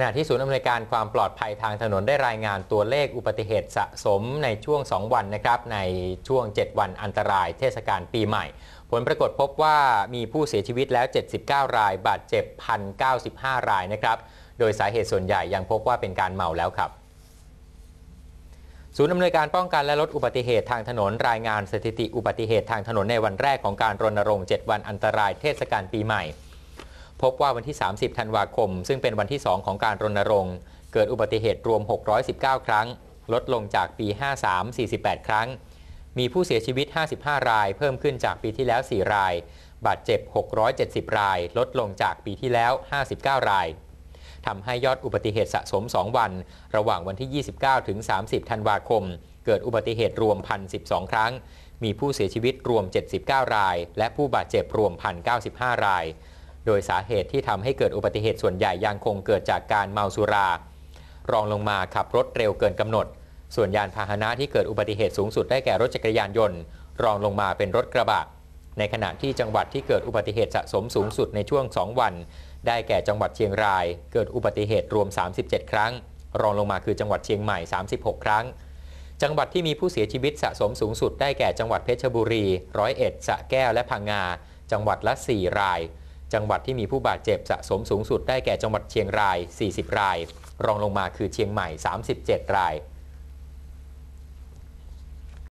ขณะที่ศูนย์อำนวยการความปลอดภัยทางถนนได้รายงานตัวเลขอุบัติเหตุสะสมในช่วง 2 วันนะครับในช่วง 7 วันอันตรายเทศกาลปีใหม่ ผลปรากฏพบว่ามีผู้เสียชีวิตแล้ว 79 ราย บาดเจ็บ 1,095 รายนะครับ โดยสาเหตุส่วนใหญ่ยังพบว่าเป็นการเมาแล้วครับศูนย์อำนวยการป้องกันและลดอุบัติเหตุทางถนนรายงานสถิติอุบัติเหตุทางถนนในวันแรกของการรณรงค์ 7 วันอันตรายเทศกาลปีใหม่ พบว่าวันที่ 30 ธันวาคม ซึ่งเป็นวันที่ 2 ของการรณรงค์ เกิดอุบัติเหตุรวม 619 ครั้ง ลดลงจากปี 53 48 ครั้ง มีผู้เสียชีวิต 55 ราย เพิ่มขึ้นจากปีที่แล้ว 4 ราย บาดเจ็บ 670 ราย ลดลงจากปีที่แล้ว 59 รายทำให้ยอดอุบัติเหตุสะสม 2 วัน ระหว่างวันที่ 29 ถึง 30 ธันวาคม เกิดอุบัติเหตุรวม 1,012 ครั้ง มีผู้เสียชีวิตรวม 79 ราย และผู้บาดเจ็บรวม 1,095 ราย โดยสาเหตุที่ทำให้เกิดอุบัติเหตุส่วนใหญ่ยังคงเกิดจากการเมาสุรา รองลงมาขับรถเร็วเกินกำหนด ส่วนยานพาหนะที่เกิดอุบัติเหตุสูงสุดได้แก่รถจักรยานยนต์ รองลงมาเป็นรถกระบะ ในขณะที่จังหวัดที่เกิดอุบัติเหตุสะสมสูงสุดในช่วง 2 วัน ได้แก่จังหวัดเชียงราย เกิดอุบัติเหตุรวม 37 ครั้ง รองลงมาคือจังหวัดเชียงใหม่ 36 ครั้งจังหวัดที่มีผู้เสียชีวิตสะสมสูงสุดได้แก่จังหวัดเพชรบุรี ร้อยเอ็ด สะแก้ว และพังงา จังหวัดละ 4 ราย จังหวัดที่มีผู้บาดเจ็บสะสมสูงสุดได้แก่จังหวัดเชียงราย 40 ราย รองลงมาคือเชียงใหม่ 37 ราย